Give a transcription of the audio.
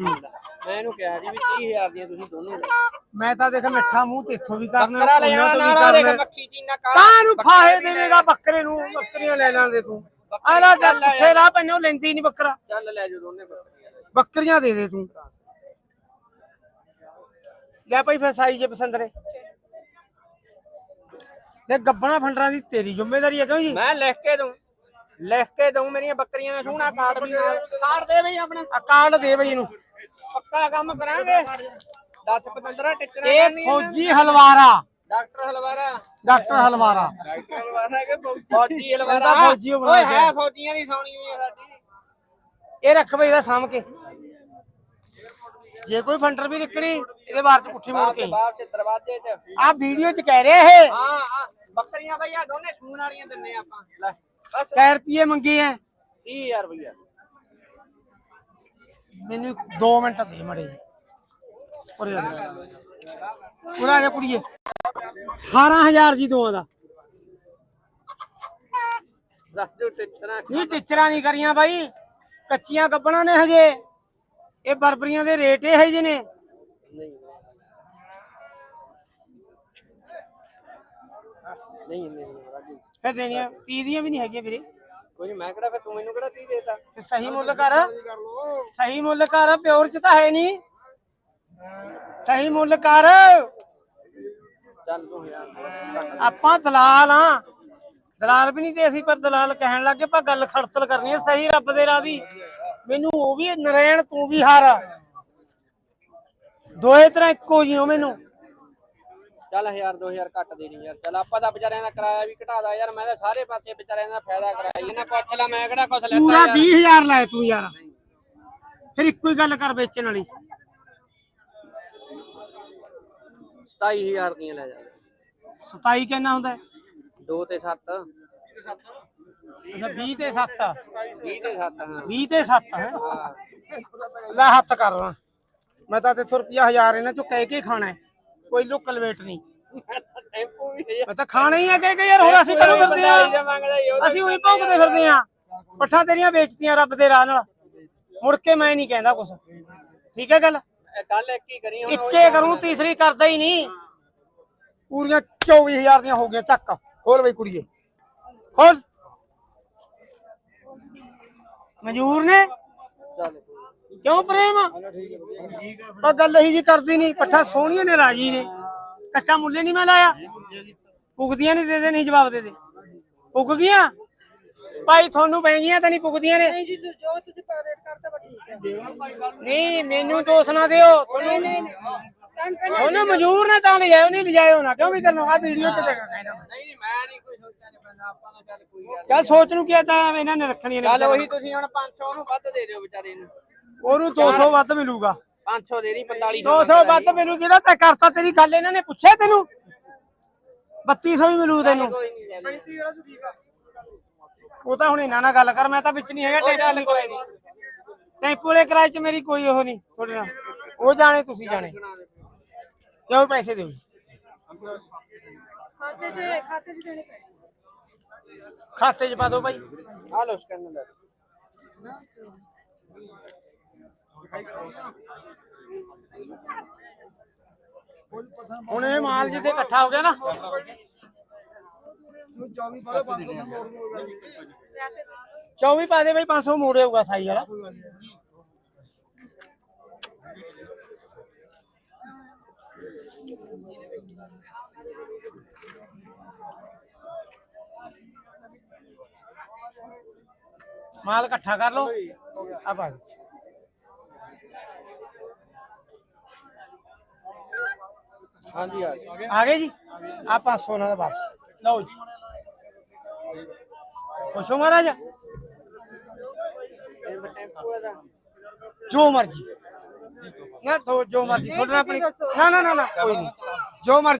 ਮੈਂ ਇਹਨੂੰ ਕਿਹਾ ਜੀ ਵੀ 30000 ਦੀਆਂ ਤੁਸੀਂ ਦੋਨੇ ਲੈ ਮੈਂ ਤਾਂ ਦੇਖ ਮਿੱਠਾ ਮੂੰਹ ਤੇਥੋਂ ਵੀ ਕਰਨਾ ਬੱਕਰਾ ਲੈ ਉਹਨਾਂ ਤੋਂ ਵੀ ਦੇਖ ਕਰਨਾ। ਮੱਖੀ ਚੀਨਾ ਕਾ ਕਾਂ ਨੂੰ ਫਾਹੇ ਦੇਵੇਗਾ ਬੱਕਰੇ ਨੂੰ? ਬੱਕਰੀਆਂ ਲੈ ਲਾਂਦੇ ਤੂੰ। ਆਲਾ ਜਦ ਪੁੱਠੇ ਰਾਹ ਪੈਨੋ ਲੈਂਦੀ ਨਹੀਂ ਬੱਕਰਾ। ਚੱਲ ਲੈ ਜਾਓ ਦੋਨੇ ਬੱਕਰੀਆਂ। ਬੱਕਰੀਆਂ ਦੇ ਦੇ ਤੂੰ। ਲੈ ਭਾਈ ਫਿਰ ਸਾਈ ਜੇ ਪਸੰਦ ਨੇ। ਤੇ ਗੱਬਣਾ ਫੰਡਰਾਂ ਦੀ ਤੇਰੀ ਜ਼ਿੰਮੇਵਾਰੀ ਹੈ ਕਿਉਂ ਜੀ? ਮੈਂ ਲਿਖ ਕੇ ਦਊਂ। ਲਿਖ ਕੇ ਦਊਂ ਮੇਰੀਆਂ ਬੱਕਰੀਆਂ ਦਾ ਸੋਹਣਾ ਕਾਰਡ ਵੀ ਨਾਲ। ਕਾਰਡ ਦੇ ਬਈ ਆਪਣਾ। ਆ ਕਾਰਡ ਦੇ ਬਈ ਇਹਨੂੰ। ਪੱਕਾ ਕੰਮ ਕਰਾਂਗੇ। 10 15 ਟਿੱਚਰਾਂ ਇਹ ਫੌਜੀ Halwara. Doctor Halwara. Doctor Halwara. Doctor Halwara ਕਿ ਫੌਜੀ? ਹਲਵਾਰਾ। ਫੌਜੀ ਬਣਾ ਕੇ। ਹੈ ਫੌਜੀਆਂ ਦੀ ਸੌਣੀ ਹੋਈ ਆ ਸਾਡੀ। ਇਹ ਰੱਖ ਬਈ ਇਹਦਾ ਸਾਂਭ ਕੇ। ਜੇ ਕੋਈ ਫੰਡਰ ਵੀ ਨਿਕਲੀ ਇਹਦੇ ਬਾਅਦ ਚ ਪੁੱਠੀ ਮੋੜ ਕੇ। ਬਾਹਰ ਚ ਦਰਵਾਜ਼ੇ ਚ। ਆ ਵੀਡੀਓ ਚ ਕਹਿ ਰਿਹਾ ਇਹ। ਹਾਂ ਹਾਂ। ਬੱਕਰੀਆਂ ਬਈ ਆ ਦੋਨੇ ਖੂਨ ਵਾਲੀਆਂ ਦਿੰਨੇ ਆਪਾਂ। ਕੈ ਰੁਪਏ ਮੰਗੇ ਐ। 30000 ਰੁਪਇਆ ਮੈਨੂੰ 2 ਮਿੰਟ ਦੇ ਮੜੇ ਉਰੇ ਆ ਜਾ। ਉਰੇ ਆ ਜਾ ਕੁੜੀਏ। 18000 ਜੀ ਦੋਵਾਂ ਦਾ। ਦੱਸ ਦਿਓ ਟਿੱਚਰਾਂ ਨਹੀਂ ਟੀਚਰਾਂ ਨਹੀਂ ਕਰੀਆਂ ਬਾਈ। ਕੱਚੀਆਂ ਗੱਬਣਾ ਨੇ ਹਜੇ। ਇਹ ਬਰਬਰੀਆਂ ਦੇ ਰੇਟ ਇਹ ਜਿਹੇ ਨੇ। ਨਹੀਂ। ਨਹੀਂ ਨਹੀਂ ਰਾਜੀ ਫਿਰ ਦੇਣੀਆਂ 30 ਦੀਆਂ ਵੀ ਨਹੀਂ ਹੈਗੀਆਂ ਵੀਰੇ। ਕੋਈ ਨਹੀਂ ਮੈਂ ਕਿਹੜਾ ਫਿਰ ਤੂੰ ਮੈਨੂੰ ਕਿਹੜਾ 30 ਦੇਤਾ? ਤੇ ਸਹੀ ਮੁੱਲ ਕਰ। ਸਹੀ ਮੁੱਲ ਕਰ ਪਿਓਰ ਚ ਤਾਂ ਹੈ ਨਹੀਂ। ਸਹੀ ਮੁੱਲ ਕਰ। ਚੱਲ ਤੂੰ ਯਾਰ ਆਪਾਂ ਦਲਾਲ ਆ। ਦਲਾਲ ਵੀ ਨਹੀਂ ਤੇ ਅਸੀਂ ਪਰ ਦਲਾਲ ਕਹਿਣ ਲੱਗੇ ਆਪਾਂ ਗੱਲ ਖੜਤਲ ਕਰਨੀ ਹੈ ਸਹੀ ਰੱਬ ਦੇ ਰਾਹ ਦੀ। ਮੈਨੂੰ ਉਹ ਵੀ ਨਰੈਣ ਤੂੰ ਵੀ ਹਾਰ। ਦੋਏ ਤਰ੍ਹਾਂ ਇੱਕੋ ਜਿਹਾ ਮੈਨੂੰ। ਚੱਲ 1000 2000 ਘੱਟ ਦੇਣੀ ਯਾਰ। ਚੱਲ ਆਪਾਂ ਤਾਂ ਵਿਚਾਰਿਆਂ ਦਾ ਕਿਰਾਇਆ ਵੀ ਘਟਾਦਾ ਯਾਰ ਮੈਂ ਤਾਂ ਸਾਰੇ ਪਾਸੇ ਵਿਚਾਰਿਆਂ ਦਾ ਫਾਇਦਾ ਕਰਾਈ ਇਹਨਾਂ ਪੁੱਛ ਲਾ ਮੈਂ ਕਿਹੜਾ ਕੁਛ ਲੈਤਾ ਪੂਰਾ ਯਾਰ। 20000 ਲਾਏ ਤੂੰ ਯਾਰ। ਫਿਰ ਇੱਕੋ ਹੀ ਗੱਲ ਕਰ ਵੇਚਣ ਵਾਲੀ। 27000 ਦੀਆਂ ਲੈ ਜਾ। 27 ਕਿੰਨਾ ਹੁੰਦਾ? ਹੈ? 2 ਤੇ 7 ਅੱਛਾ 20 ਤੇ 7 20 ਤੇ 7 ਹਾਂ। 20 ਤੇ 7 ਹੈ? ਹਾਂ। ਲੈ ਹੱਥ ਕਰ ਲਾ ਮੈਂ ਤਾਂ ਤੇਥੋਂ ਰੁਪਿਆ 1000 ਇਹਨਾਂ ਚੋਂ ਕਹਿ ਕੇ ਖਾਣਾ ਹੈ। ਕੋਈ ਲੋਕਲ ਵੇਟ ਨਹੀਂ। ਟੈਂਪੂ ਵੀ ਮੈਂ ਤਾਂ ਖਾਣਾ ਹੀ ਹੈ ਕਹਿ ਕੇ ਯਾਰ ਹੋਰ ਅਸੀਂ ਕਦੋਂ ਫਿਰਦੇ ਆ ਮੰਗਦਾ ਹੀ ਉਹ ਅਸੀਂ ਉਹੀ ਭੌਂਕਦੇ ਫਿਰਦੇ ਆ ਪੱਠਾ ਤੇਰੀਆਂ ਵੇਚਤੀਆਂ ਰੱਬ ਦੇ ਰਾਹ ਨਾਲ। ਮੁੜ ਕੇ ਮੈਂ ਨਹੀਂ ਕਹਿੰਦਾ ਕੁਛ। ਠੀਕ ਹੈ ਗੱਲ? ਕੱਲ ਇੱਕ ਹੀ ਕਰੀ ਹੁਣ ਉਹ ਇੱਕੇ ਕਰੂੰ ਤੀਸਰੀ ਕਰਦਾ ਹੀ ਨਹੀਂ। ਪੂਰੀਆਂ 24000 ਦੀਆਂ ਹੋ ਗਈਆਂ ਚੱਕ। ਖੋਲ ਬਈ ਕੁੜੀਏ। ਖੋਲ। ਮਨਜ਼ੂਰ ਨੇ? ਚੱਲ। ਕਿਉਂ ਪ੍ਰੇਮ? ਪਰ ਗੱਲ ਇਹੀ ਜੀ ਕਰਦੀ ਨਹੀਂ ਪੱਠਾ ਸੋਹਣੀਆਂ ਨੇ ਰਾਜੀ ਨੇ। ਕੱਚਾ ਮੁੱਲੇ ਨਹੀਂ ਮੈਂ ਲਾਇਆ। ਪੁੱਗਦੀਆਂ ਨਹੀਂ ਦੇ ਦੇ ਨਹੀਂ ਜਵਾਬ ਦੇ ਦੇ। ਪੁੱਗ ਗਈਆਂ? ਭਾਈ ਤੁਹਾਨੂੰ ਪੈਂਗੀਆਂ ਤਾਂ ਨਹੀਂ ਪੁੱਗਦੀਆਂ ਨੇ। ਜੀ ਜੋ ਤੁਸੀਂ ਰੇਟ ਕਰਤਾ ਵਾ ਠੀਕ ਹੈ। ਨਹੀਂ ਮੈਨੂੰ ਦੋਸ਼ ਨਾ ਦਿਓ। ਤੁਹਾਨੂੰ ਪਹਿਲਾਂ ਉਹਨੂੰ ਮਨਜ਼ੂਰ ਨਾ ਤਾਂ ਲਿਜਾਇਓ ਨਹੀਂ ਲਿਜਾਇਓ ਨਾ। ਕਿਉਂ ਵੀ ਤੈਨੂੰ ਆ ਵੀਡੀਓ ਚ ਦੇਖ ਨਹੀਂ ਨਹੀਂ ਮੈਂ ਨਹੀਂ ਕੋਈ ਸੋਚਿਆ ਨਹੀਂ ਪੈਂਦਾ ਆਪਾਂ ਨੂੰ ਚੱਲ ਕੋਈ ਗੱਲ ਚੱਲ ਸੋਚ ਨੂੰ ਕੀ ਤਾਂ ਇਹਨਾਂ ਨੇ ਰੱਖਣੀਆਂ ਨੇ ਚੱਲ ਉਹੀ ਤੁਸੀਂ ਹੁਣ 500 ਨੂੰ ਵੱਧ ਦੇ ਦਿਓ ਵਿਚਾਰੇ ਨੂੰ। ਉਹਨੂੰ 200 ਵੱਧ ਮਿਲੂਗਾ। 500 ਦੇ ਦੀ 4500 200 ਵੱਧ ਮਿਲੂ ਜਿਹੜਾ ਤੈਂ ਕਰਤਾ ਤੇਰੀ ਗੱਲ ਇਹਨਾਂ ਨੇ ਪੁੱਛਿਆ ਤੈਨੂੰ? 3200 ਹੀ ਮਿਲੂ ਤੈਨੂੰ। ਉਹ ਤਾਂ ਹੁਣ ਇਹਨਾਂ ਨਾਲ ਗੱਲ ਕਰ ਮੈਂ ਤਾਂ ਵਿੱਚ ਨਹੀਂ ਹੈਗਾ ਟੈਂਪੂ ਵਾਲੇ ਕਿਰਾਏ ਦੀ ਟੈਂਪੂ ਵਾਲੇ ਕਿਰਾਏ 'ਚ ਮੇਰੀ ਕੋਈ ਉਹ ਨਹੀਂ ਤੁਹਾਡੇ ਨਾਲ। ਉਹ ਜਾਣੇ ਤੁਸੀਂ ਜਾਣੇ। ਜਾਓ ਪੈਸੇ ਦਿਓ ਖਾਤੇ 'ਚ ਖਾਤੇ 'ਚ ਦੇਣੇ ਪੈਣੇ ਖਾਤੇ 'ਚ ਪਾ ਦਿਓ ਭਾਈ ਆ ਲੋ ਸਕੈਨਰ ਲੈ ਹੁਣ ਇਹ ਮਾਲ ਜਿੱਦੇ ਇਕੱਠਾ ਹੋ ਗਿਆ ਨਾ। ਪੈਸੇ 24 ਪਾ ਦੇ ਭਾਈ 500 ਮੋੜੇ ਹੋਊਗਾ ਸਾਈ ਵਾਲਾ। ਮਾਲ ਇਕੱਠਾ ਕਰ ਲਓ। ਆ ਪਾ ਹਾਂਜੀ ਆ ਗਏ ਆ ਗਏ ਜੀ? ਆ 500 ਉਹਨਾਂ ਦਾ ਵਾਪਸ। ਲਓ ਜੀ। ਖੁਸ਼ ਹੋ ਮਹਾਰਾਜ? ਜੋ ਮਰਜ਼ੀ। ਨਾ ਤੋ ਜੋ ਮਰਜ਼ੀ। ਤੁਹਾਡੇ ਨਾਲ ਆਪਣੀ ਨਾ ਨਾ ਨਾ ਨਾ ਕੋਈ ਨਹੀਂ। ਜੋ ਮਰਜ਼ੀ